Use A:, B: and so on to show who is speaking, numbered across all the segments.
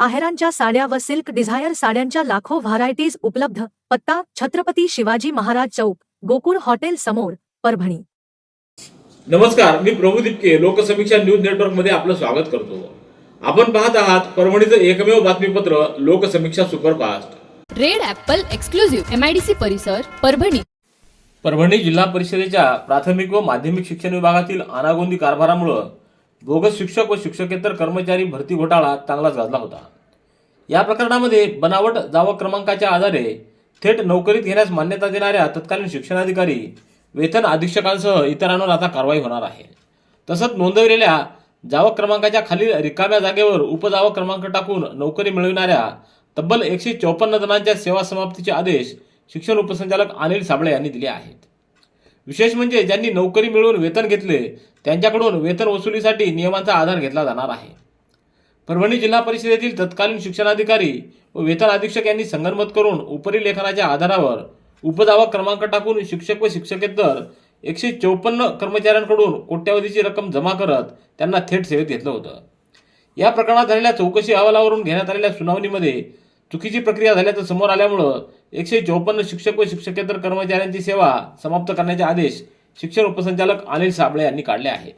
A: आहेरांच्या साड्या व silk Dzire साड्यांच्या लाखो व्हरायटीज उपलब्ध. पत्ता छत्रपती शिवाजी महाराज चौक गोकुळ हॉटेल समोर परभणी.
B: नमस्कार मी प्रभू दिपके लोकसमीक्षा न्यूज नेटवर्कमध्ये आपलं स्वागत करतो. आपण पाहत आहात परभणीचं एकमेव बातमीपत्र Loksamiksha superfast.
C: Red apple exclusive MIDC परिसर परभणी.
B: परभणी जिल्हा परिषदेच्या प्राथमिक व माध्यमिक शिक्षण विभागातील अनागोंदी कारभारामुळं बोगस शिक्षक व शिक्षकेतर कर्मचारी भरती घोटाळा चांगलाच गाजला होता. या प्रकरणामध्ये बनावट जावक क्रमांकाच्या आधारे थेट नोकरीत घेण्यास मान्यता देणाऱ्या तत्कालीन शिक्षणाधिकारी वेतन अधीक्षकांसह इतरांवर आता कारवाई होणार आहे. तसंच नोंदविलेल्या जावक क्रमांकाच्या खालील रिकाम्या जागेवर उपजावक क्रमांक टाकून नोकरी मिळविणाऱ्या तब्बल एकशे चौपन्न जणांच्या सेवा समाप्तीचे आदेश शिक्षण उपसंचालक अनिल साबळे यांनी दिले आहेत. विशेष म्हणजे ज्यांनी नोकरी मिळवून वेतन घेतले त्यांच्याकडून वेतन वसुलीसाठी नियमांचा आधार घेतला जाणार आहे. परभणी जिल्हा परिषदेतील तत्कालीन शिक्षणाधिकारी व वेतन अधीक्षक यांनी संगनमत करून उपरी लेखनाच्या आधारावर उपदावा क्रमांक टाकून शिक्षक व शिक्षकेतर एकशे चौपन्न कर्मचाऱ्यांकडून कोट्यावधीची रक्कम जमा करत त्यांना थेट सेवेत घेतलं होतं. या प्रकरणात झालेल्या चौकशी अहवालावरून घेण्यात आलेल्या सुनावणीमध्ये चुकीची प्रक्रिया झाल्याचं समोर आल्यामुळं एकशे चौपन्न शिक्षक व शिक्षकेतर कर्मचाऱ्यांची सेवा समाप्त करण्याचे आदेश शिक्षण उपसंचालक अनिल साबळे यांनी काढले आहे.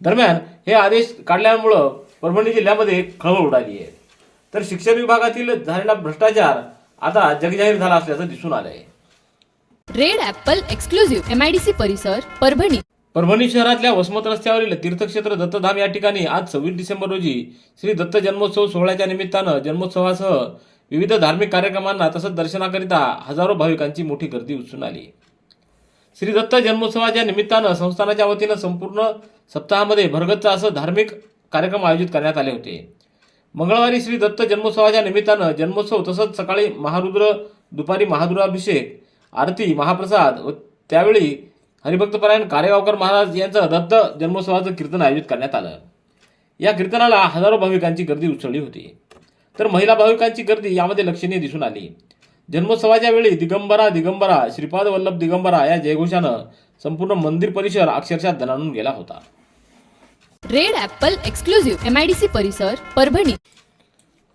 B: दरम्यान हे आदेश काढल्यामुळं परभणी जिल्ह्यामध्ये खळबळ उडाली आहे. तर शिक्षण विभागातील झालेला भ्रष्टाचार आता जगजाहीर झाला असल्याचं दिसून आलं आहे
C: रेड ॲपल एक्सक्लुझिव्ह एमआयडीसी परिसर परभणी.
B: परभणी शहरातल्या वसमत रस्त्यावरील तीर्थक्षेत्र दत्तधाम या ठिकाणी आज सव्वीस डिसेंबर रोजी श्री दत्त जन्मोत्सव सोहळ्याच्या निमित्तानं जन्मोत्सवासह विविध धार्मिक कार्यक्रमांना तसंच दर्शनाकरिता हजारो भाविकांची मोठी गर्दी उचलून आली. श्री दत्त जन्मोत्सवाच्या निमित्तानं संस्थानाच्या वतीनं संपूर्ण सप्ताहामध्ये भरगच्च असं धार्मिक कार्यक्रम आयोजित करण्यात आले होते. मंगळवारी श्री दत्त जन्मोत्सवाच्या निमित्तानं जन्मोत्सव तसंच सकाळी महारुद्र दुपारी महारुद्राभिषेक आरती महाप्रसाद व त्यावेळी हरिभक्तपरायण कारेगावकर महाराज यांचं दत्त जन्मोत्सवाचं कीर्तन आयोजित करण्यात आलं. या कीर्तनाला हजारो भाविकांची गर्दी उसळली होती. तर महिला भाविकांची गर्दी यामध्ये लक्षणीय दिसून आली. जन्मोत्सवाच्या वेळी दिगंबरा दिगंबरा श्रीपाद वल्लभ दिगंबरा या जयघोषानं संपूर्ण मंदिर परिसर अक्षरशः दणाणून गेला होता.
C: रेड ॲपल एक्सक्लुझिव्ह एमआयडीसी परिसर परभणी.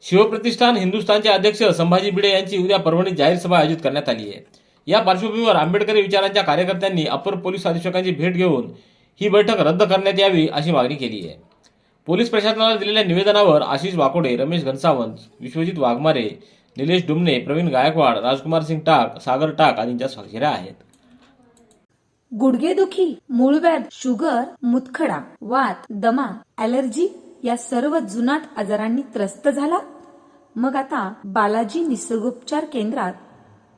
B: शिवप्रतिष्ठान हिंदुस्थानचे अध्यक्ष संभाजी भिडे यांची उद्या परभणीत जाहीर सभा आयोजित करण्यात आली आहे. या पार्श्वभूमीवर आंबेडकरी विचारांच्या कार्यकर्त्यांनी अपर पोलीस अधीक्षकांची भेट घेऊन ही बैठक रद्द करण्यात यावी अशी मागणी केली आहे. पोलीस प्रशासनाला दिलेल्या निवेदनावर आशिष वाकोडे रमेश घनसावंत विश्वजित वाघमारे निलेश डुमने प्रवीण गायकवाड राजकुमार सिंग टाक सागर टाक आदींच्या स्वाक्षऱ्या आहेत.
D: गुडघेदुखी मूळव्याध शुगर मुतखडा वात दमा ॲलर्जी या सर्व जुनाट आजारांनी त्रस्त झाला. मग आता बालाजी निसर्गोपचार केंद्रात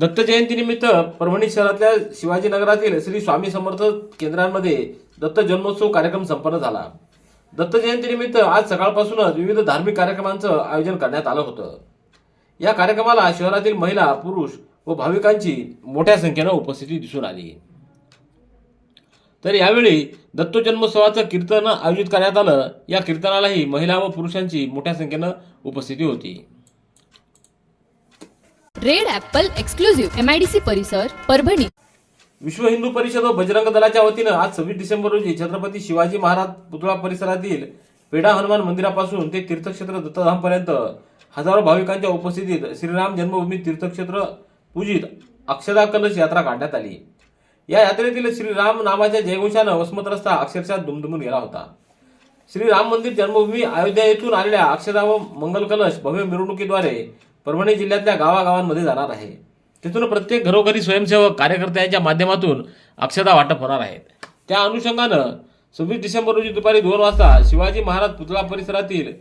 B: दत्त जयंतीनिमित्त परभणी शहरातल्या शिवाजीनगरातील श्री स्वामी समर्थ केंद्रांमध्ये दत्त जन्मोत्सव कार्यक्रम संपन्न झाला. दत्त जयंतीनिमित्त आज सकाळपासूनच विविध धार्मिक कार्यक्रमांचं आयोजन करण्यात आलं होतं. या कार्यक्रमाला शहरातील महिला पुरुष व भाविकांची मोठ्या संख्येनं उपस्थिती दिसून आली. तर यावेळी दत्त जन्मोत्सवाचं कीर्तन आयोजित करण्यात आलं. या कीर्तनालाही महिला व पुरुषांची मोठ्या संख्येनं उपस्थिती होती.
C: रेड ऍपल एक्सक्लुझिव्ह एमआयडीसी परिसर परभणी.
B: विश्व हिंदू परिषद व बजरंग दलाच्या वतीनं आज सव्वीस डिसेंबर रोजी छत्रपती शिवाजी महाराज पुतळा परिसरातील पेढा हनुमान मंदिरापासून ते तीर्थक्षेत्र दत्तधामपर्यंत हजारो भाविकांच्या उपस्थितीत श्रीराम जन्मभूमी तीर्थक्षेत्र पूजित अक्षदा कलश यात्रा काढण्यात आली. या यात्रेतील श्रीराम नामाच्या जयघोषानं वसमत रस्ता अक्षरशः दुमदुमून गेला होता. श्री राम मंदिर जन्मभूमी अयोध्या येथून आलेल्या अक्षदा व मंगल कलश भव्य मिरवणुकीद्वारे परभणी जिल्ह्यातल्या गावागावांमध्ये जाणार आहे. तिथून प्रत्येक घरोघरी स्वयंसेवक कार्यकर्त्यांच्या माध्यमातून अक्षता वाटप होणार आहेत त्या अनुषंगानं सव्वीस डिसेंबर रोजी दुपारी दोन वाजता शिवाजी महाराज पुतळा परिसरातील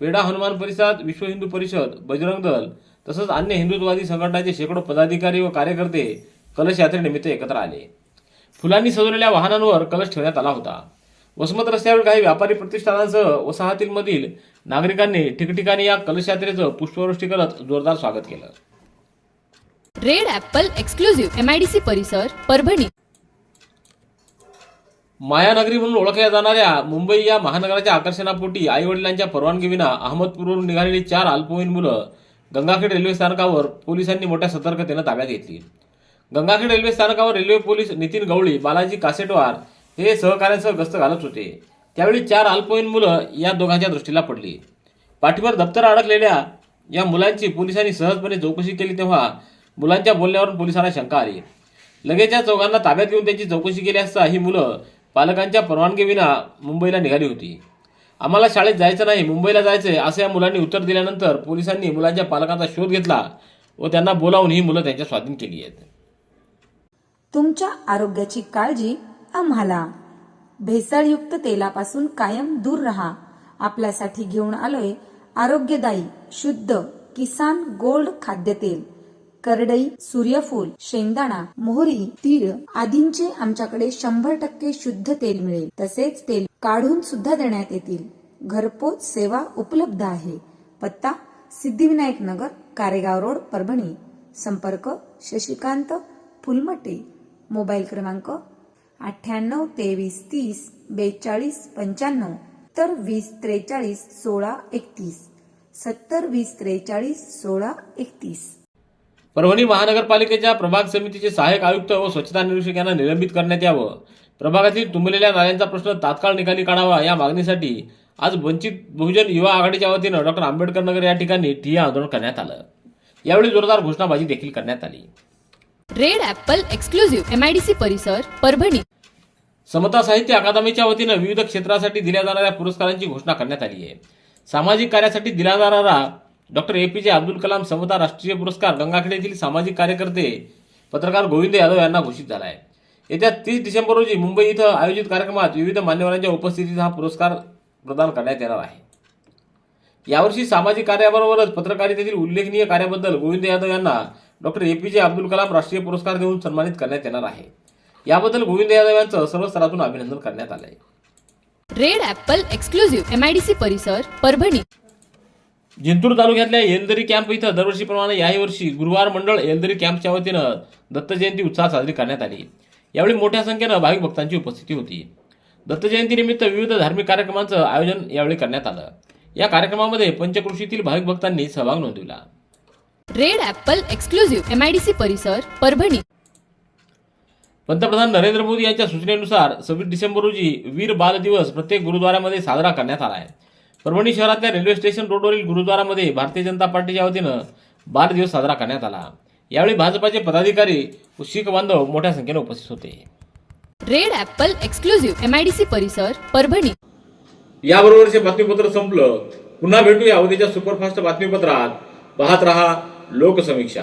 B: पेडा हनुमान परिसरात विश्व हिंदू परिषद बजरंग दल तसंच अन्य हिंदुत्ववादी संघटनांचे शेकडो पदाधिकारी व कार्यकर्ते कलश यात्रेनिमित्त एकत्र आले. फुलांनी सजवलेल्या वाहनांवर कलश ठेवण्यात आला होता. वसमत रस्त्यावर काही व्यापारी प्रतिष्ठानांसह वसाहतींमधील नागरिकांनी ठिकठिकाणी या कलश यात्रेचं पुष्पवृष्टी करत जोरदार स्वागत केलं.
C: रेड ॲपल एक्सक्लुझिव्ह एमआयडीसी परिसर परभणी.
B: मायानगरी म्हणून ओळखल्या जाणाऱ्या मुंबई या महानगराच्या आकर्षणापोटी आई वडिलांच्या परवानगीविना अहमदपूरवरून निघालेली चार अल्पवयीन मुलं गंगाखेड रेल्वे स्थानकावर पोलिसांनी मोठ्या सतर्कतेनं ताब्यात घेतली. गंगाखेड रेल्वे स्थानकावर रेल्वे पोलीस नितीन गवळी बालाजी कासेटवार हे सहकाऱ्यांसह गस्त घालत होते. त्यावेळी चार अल्पवयीन मुलं या दोघांच्या दृष्टीला पडली. पाठीवर दप्तर अडकलेल्या या मुलांची पोलिसांनी सहजपणे चौकशी केली तेव्हा मुलांच्या बोलण्यावरून पोलिसांना शंका आली. लगेच या चौघांना ताब्यात घेऊन त्यांची चौकशी केली असता ही मुलं पालकांच्या परवानगीविना मुंबईला निघाली होती. आम्हाला शाळेत जायचं नाही मुंबईला जायचंय असं या मुलांनी उत्तर दिल्यानंतर पोलिसांनी मुलांच्या पालकांचा शोध घेतला व त्यांना बोलावून ही मुलं त्यांच्या स्वाधीन केली आहेत.
D: तुमच्या आरोग्याची काळजी आम्हाला. भेसळयुक्त तेलापासून कायम दूर राहा. आपल्यासाठी घेऊन आलोय आरोग्यदायी शुद्ध किसान गोल्ड खाद्यतेल. करडई सूर्यफूल शेंगदाणा मोहरी तीळ आदींचे आमच्याकडे शंभर टक्के शुद्ध तेल मिळेल. तसेच तेल काढून सुद्धा देण्यात येतील. घरपोच सेवा उपलब्ध आहे. पत्ता सिद्धिविनायक नगर कारेगाव रोड परभणी. संपर्क शशिकांत फुलमटे. मोबाईल क्रमांक अठ्ठ्याण्णव तेवीस तीस बेचाळीस पंच्याण्णव तर वीस त्रेचाळीस सोळा एकतीस. सत्तर वीस त्रेचाळीस सोळा एकतीस.
B: परभणी महानगरपालिकेच्या प्रभाग समितीचे सहाय्यक आयुक्त व स्वच्छता निरीक्षक यांना निलंबित करण्यात यावं. प्रभागातील तुंबलेल्या नाल्यांचा प्रश्न तात्काळ निकाली काढावा या मागणीसाठी आज वंचित बहुजन युवा आघाडीच्या वतीनं डॉक्टर आंबेडकर नगर या ठिकाणी ठिय्या आंदोलन करण्यात आलं. यावेळी जोरदार घोषणाबाजी देखील करण्यात आली.
C: रेड ॲपल एक्सक्लुझिव्ह एमआयडीसी परिसर परभणी.
B: समता साहित्य अकादमीच्या वतीनं विविध क्षेत्रासाठी दिल्या जाणाऱ्या पुरस्कारांची घोषणा करण्यात आली आहे. सामाजिक कार्यासाठी दिला जाणारा डॉक्टर ए पी जे अब्दुल कलाम समता राष्ट्रीय पुरस्कार गंगाखेड येथील सामाजिक कार्यकर्ते पत्रकार गोविंद यादव यांना घोषित झाला आहे. येत्या तीस डिसेंबर रोजी मुंबई इथं आयोजित कार्यक्रमात विविध मान्यवरांच्या उपस्थितीत हा पुरस्कार प्रदान करण्यात येणार आहे. यावर्षी सामाजिक कार्याबरोबरच पत्रकारितेतील उल्लेखनीय कार्याबद्दल गोविंद यादव यांना डॉक्टर ए पी जे अब्दुल कलाम राष्ट्रीय पुरस्कार देऊन सन्मानित करण्यात येणार आहे. याबद्दल गोविंद यादव यांचं सर्व स्तरातून अभिनंदन करण्यात आलं आहे
C: रेड ॲपल एक्सक्लुझिव्ह एमआयडीसी परिसर परभणी.
B: जिंतूर तालुक्यातल्या येलदरी कॅम्प इथं दरवर्षीप्रमाणे याही वर्षी गुरुवार मंडळ येलदरी कॅम्पच्या वतीनं दत्त जयंती उत्साहात साजरी करण्यात आली. यावेळी मोठ्या संख्येनं भाविक भक्तांची उपस्थिती होती. दत्त जयंतीनिमित्त विविध धार्मिक कार्यक्रमांचं आयोजन यावेळी करण्यात आलं. या कार्यक्रमामध्ये पंचकृषीतील भाविक भक्तांनी सहभाग नोंदविला.
C: रेड ॲपल एक्सक्लुझिव्ह एमआयडीसी परिसर परभणी.
B: पंतप्रधान नरेंद्र मोदी यांच्या सूचनेनुसार सव्वीस डिसेंबर रोजी वीर बाल दिवस प्रत्येक गुरुद्वारामध्ये साजरा करण्यात आला आहे. परभणी शहरातल्या रेल्वे स्टेशन रोडवरील गुरुद्वारामध्ये भारतीय जनता पार्टीच्या वतीनं बाल दिवस साजरा करण्यात आला. यावेळी भाजपाचे पदाधिकारी व शीख बांधव मोठ्या संख्येने उपस्थित होते.
C: रेड ॲपल एक्सक्लुझिव्ह एमआयडीसी परिसर परभणी.
B: याबरोबरचे बातमीपत्र संपलं. पुन्हा भेटूया उद्याच्या सुपरफास्ट बातमीपत्रात. पाहत रहा लोकसमीक्षा.